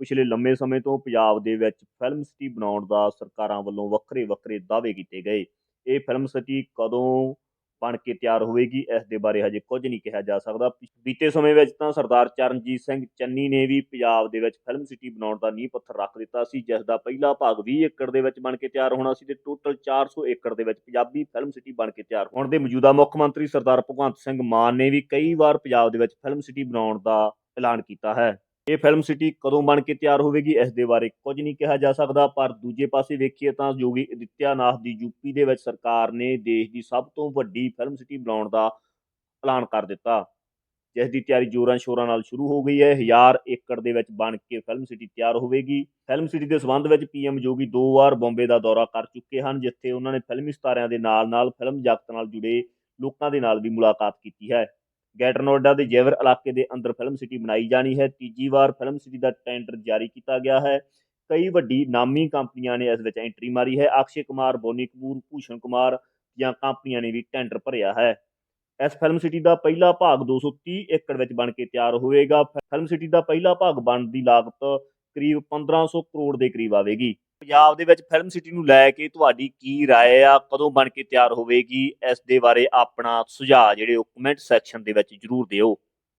ਪਿਛਲੇ ਲੰਮੇ ਸਮੇਂ ਤੋਂ ਪੰਜਾਬ ਦੇ ਵਿੱਚ ਫਿਲਮ ਸਿਟੀ ਬਣਾਉਣ ਦਾ ਸਰਕਾਰਾਂ ਵੱਲੋਂ ਵੱਖਰੇ ਵੱਖਰੇ ਦਾਅਵੇ ਕੀਤੇ ਗਏ। ਇਹ ਫਿਲਮ ਸਿਟੀ ਕਦੋਂ ਬਣ ਕੇ ਤਿਆਰ ਹੋਵੇਗੀ, ਇਸ ਦੇ ਬਾਰੇ ਹਜੇ ਕੁਝ ਨਹੀਂ ਕਿਹਾ ਜਾ ਸਕਦਾ। ਬੀਤੇ ਸਮੇਂ ਵਿੱਚ ਤਾਂ ਸਰਦਾਰ ਚਰਨਜੀਤ ਸਿੰਘ ਚੰਨੀ ਨੇ ਵੀ ਪੰਜਾਬ ਦੇ ਵਿੱਚ ਫਿਲਮ ਸਿਟੀ ਬਣਾਉਣ ਦਾ ਨੀਂਹ ਪੱਥਰ ਰੱਖ ਦਿੱਤਾ ਸੀ, ਜਿਸ ਦਾ ਪਹਿਲਾ ਭਾਗ 20 ਏਕੜ ਦੇ ਵਿੱਚ ਬਣ ਕੇ ਤਿਆਰ ਹੋਣਾ ਸੀ ਤੇ ਟੋਟਲ 400 ਏਕੜ ਦੇ ਵਿੱਚ ਪੰਜਾਬੀ ਫਿਲਮ ਸਿਟੀ ਬਣ ਕੇ ਤਿਆਰ ਹੋਣ ਦੇ ਮੌਜੂਦਾ ਮੁੱਖ ਮੰਤਰੀ ਸਰਦਾਰ ਭਗਵੰਤ ਸਿੰਘ ਮਾਨ ਨੇ ਵੀ ਕਈ ਵਾਰ ਪੰਜਾਬ ਦੇ ਵਿੱਚ ਫਿਲਮ ਸਿਟੀ ਬਣਾਉਣ ਦਾ ਐਲਾਨ ਕੀਤਾ ਹੈ। ਇਹ ਫਿਲਮ ਸਿਟੀ ਕਦੋਂ ਬਣ ਕੇ ਤਿਆਰ ਹੋਵੇਗੀ, ਇਸ ਦੇ ਬਾਰੇ ਕੁਝ ਨਹੀਂ ਕਿਹਾ ਜਾ ਸਕਦਾ, ਪਰ ਦੂਜੇ ਪਾਸੇ ਵੇਖੀਏ ਤਾਂ ਯੋਗੀ ਅਦਿੱਤਿਆਨਾਥ ਦੀ ਯੂਪੀ ਦੇ ਵਿੱਚ ਸਰਕਾਰ ਨੇ ਦੇਸ਼ ਦੀ ਸਭ ਤੋਂ ਵੱਡੀ ਫਿਲਮ ਸਿਟੀ ਬਣਾਉਣ ਦਾ ਐਲਾਨ ਕਰ ਦਿੱਤਾ। ਜਿਸ ਦੀ ਤਿਆਰੀ ਜੋਰਾਂ ਸ਼ੋਰਾਂ ਨਾਲ ਸ਼ੁਰੂ ਹੋ ਗਈ ਹੈ 1000 ਏਕੜ ਦੇ ਵਿੱਚ ਬਣ ਕੇ ਫਿਲਮ ਸਿਟੀ ਤਿਆਰ ਹੋਵੇਗੀ। ਫਿਲਮ ਸਿਟੀ ਦੇ ਸੰਬੰਧ ਵਿੱਚ ਪੀਐਮ ਯੋਗੀ ਦੋ ਵਾਰ ਬੰਬੇ ਦਾ ਦੌਰਾ ਕਰ ਚੁੱਕੇ ਹਨ, ਜਿੱਥੇ ਉਹਨਾਂ ਨੇ ਫਿਲਮੀ ਸਤਾਰਿਆਂ ਦੇ ਨਾਲ-ਨਾਲ ਫਿਲਮ ਜਗਤ ਨਾਲ ਜੁੜੇ ਲੋਕਾਂ ਦੇ ਨਾਲ ਵੀ ਮੁਲਾਕਾਤ ਕੀਤੀ ਹੈ। ਗੈਟਰ ਨੋਇਡਾ ਦੇ ਜੈਵਰ ਇਲਾਕੇ ਦੇ ਅੰਦਰ ਫਿਲਮ ਸਿਟੀ ਬਣਾਈ ਜਾਣੀ ਹੈ। ਤੀਜੀ ਵਾਰ ਫਿਲਮ ਸਿਟੀ ਦਾ ਟੈਂਡਰ ਜਾਰੀ ਕੀਤਾ ਗਿਆ ਹੈ। ਕਈ ਵੱਡੀ ਨਾਮੀ ਕੰਪਨੀਆਂ ਨੇ ਇਸ ਵਿੱਚ ਐਂਟਰੀ ਮਾਰੀ ਹੈ। ਅਕਸ਼ੇ ਕੁਮਾਰ, ਬੋਨੀ ਕਪੂਰ, ਭੂਸ਼ਣ ਕੁਮਾਰ ਦੀਆਂ ਕੰਪਨੀਆਂ ਨੇ ਵੀ ਟੈਂਡਰ ਭਰਿਆ ਹੈ। ਇਸ ਫਿਲਮ ਸਿਟੀ ਦਾ ਪਹਿਲਾ ਭਾਗ 230 ਏਕੜ ਵਿੱਚ ਬਣ ਕੇ ਤਿਆਰ ਹੋਵੇਗਾ। ਫਿਲਮ ਸਿਟੀ ਦਾ ਪਹਿਲਾ ਭਾਗ ਬਣਨ ਦੀ ਲਾਗਤ ਕਰੀਬ 1500 ਕਰੋੜ ਦੇ ਕਰੀਬ ਆਵੇਗੀ। ਪੰਜਾਬ ਦੇ ਵਿੱਚ ਫਿਲਮ ਸਿਟੀ ਨੂੰ ਲੈ ਕੇ ਤੁਹਾਡੀ ਕੀ رائے ਆ ਕਦੋਂ ਬਣ ਕੇ ਤਿਆਰ ਹੋਵੇਗੀ ਇਸ ਦੇ ਬਾਰੇ ਆਪਣਾ ਸੁਝਾਅ ਜਿਹੜੇ ਉਹ ਕਮੈਂਟ ਸੈਕਸ਼ਨ ਦੇ ਵਿੱਚ ਜਰੂਰ ਦਿਓ